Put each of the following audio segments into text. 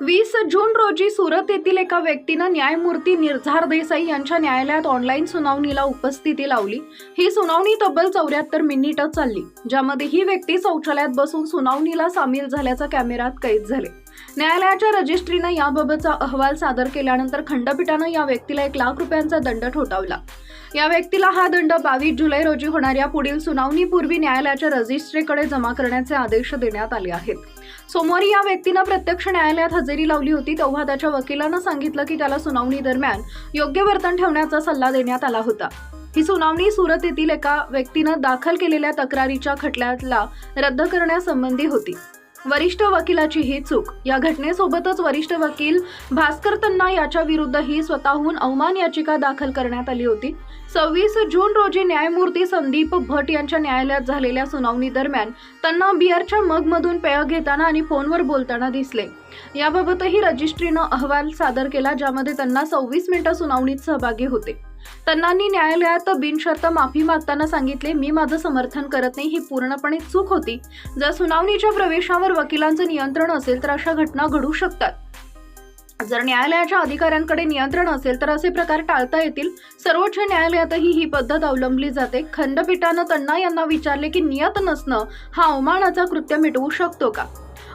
वीस जून रोजी सुरत येथील एका व्यक्तीनं न्यायमूर्ती निर्धार देसाई यांच्या न्यायालयात ऑनलाईन सुनावणीला उपस्थिती लावली. ही सुनावणी तब्बल चौऱ्याहत्तर मिनिटं चालली ज्यामध्ये ही व्यक्ती शौचालयात बसून सुनावणीला सामील झाल्याचं कॅमेऱ्यात कैद झाले. न्यायालयाच्या रजिस्ट्रीनं याबाबतचा अहवाल सादर केल्यानंतर खंडपीठानं या व्यक्तीला एक लाख रुपयांचा दंड ठोठावला. या व्यक्तीला हा दंड बावीस जुलै रोजी होणाऱ्या पुढील सुनावणीपूर्वी न्यायालयाच्या रजिस्ट्रीकडे जमा करण्याचे आदेश देण्यात आले आहेत. सोमवारी या व्यक्तीनं प्रत्यक्ष न्यायालयात हजेरी लावली होती तेव्हा त्याच्या वकिलानं सांगितलं की त्याला सुनावणी दरम्यान योग्य वर्तन ठेवण्याचा सल्ला देण्यात आला होता. ही सुनावणी सुरत येथील एका व्यक्तीनं दाखल केलेल्या तक्रारीच्या खटल्याला रद्द करण्यासंबंधी होती. वरिष्ठ वकिलाची ही चूक. या घटनेसोबतच वरिष्ठ वकील भास्कर तन्ना याच्या विरुद्धही स्वतःहून अवमान याचिका दाखल करण्यात आली होती. सव्वीस जून रोजी न्यायमूर्ती संदीप भट यांच्या न्यायालयात झालेल्या सुनावणी दरम्यान त्यांना बिअरच्या मगमधून पेय घेताना आणि फोनवर बोलताना दिसले. याबाबतही रजिस्ट्रीनं अहवाल सादर केला ज्यामध्ये त्यांना सव्वीस मिनिटं सुनावणीत सहभागी होते. तन्नांनी न्यायालयात बिनशर्त माफी मागताना सांगितले मी माझं समर्थन करत नाही ही पूर्णपणे चूक होती. जर सुनावणीच्या प्रवेशावर वकिलांचं नियंत्रण असेल तर अशा घटना घडू शकतात. जर न्यायालयाच्या अधिकाऱ्यांकडे नियंत्रण असेल तर असे प्रकार टाळता येतील. सर्वोच्च न्यायालयातही ही पद्धत अवलंबली जाते. खंडपीठानं तन्ना यांना विचारले की नियत नसणं हा अवमानाचा कृत्य मिटवू शकतो का?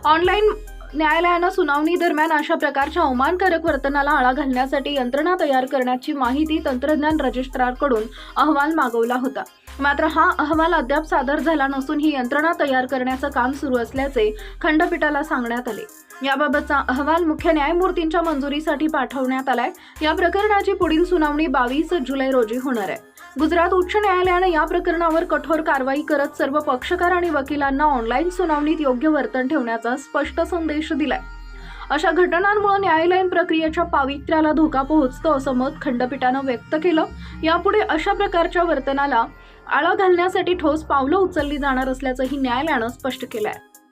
ऑनलाईन न्यायालयानं सुनावणी दरम्यान अशा प्रकारच्या अवमानकारक वर्तनाला आळा घालण्यासाठी यंत्रणा तयार करण्याची माहिती तंत्रज्ञान रजिस्ट्रारकडून अहवाल मागवला होता. मात्र हा अहवाल अद्याप सादर झाला नसून ही यंत्रणा तयार करण्याचं काम सुरू असल्याचे खंडपीठाला सांगण्यात आले. याबाबतचा अहवाल मुख्य न्यायमूर्तींच्या मंजुरीसाठी पाठवण्यात आलाय. या प्रकरणाची पुढील सुनावणी बावीस जुलै रोजी होणार आहे. गुजरात उच्च न्यायालयानं या प्रकरणावर कठोर कारवाई करत सर्व पक्षकार आणि वकिलांना ऑनलाईन सुनावणीत योग्य वर्तन ठेवण्याचा स्पष्ट संदेश दिलाय. अशा घटनांमुळे न्यायालयीन प्रक्रियेच्या पावित्र्याला धोका पोहोचतो असं मत खंडपीठानं व्यक्त केलं. यापुढे अशा प्रकारच्या वर्तनाला आळा घालण्यासाठी ठोस पावलं उचलली जाणार असल्याचंही न्यायालयानं स्पष्ट केलं आहे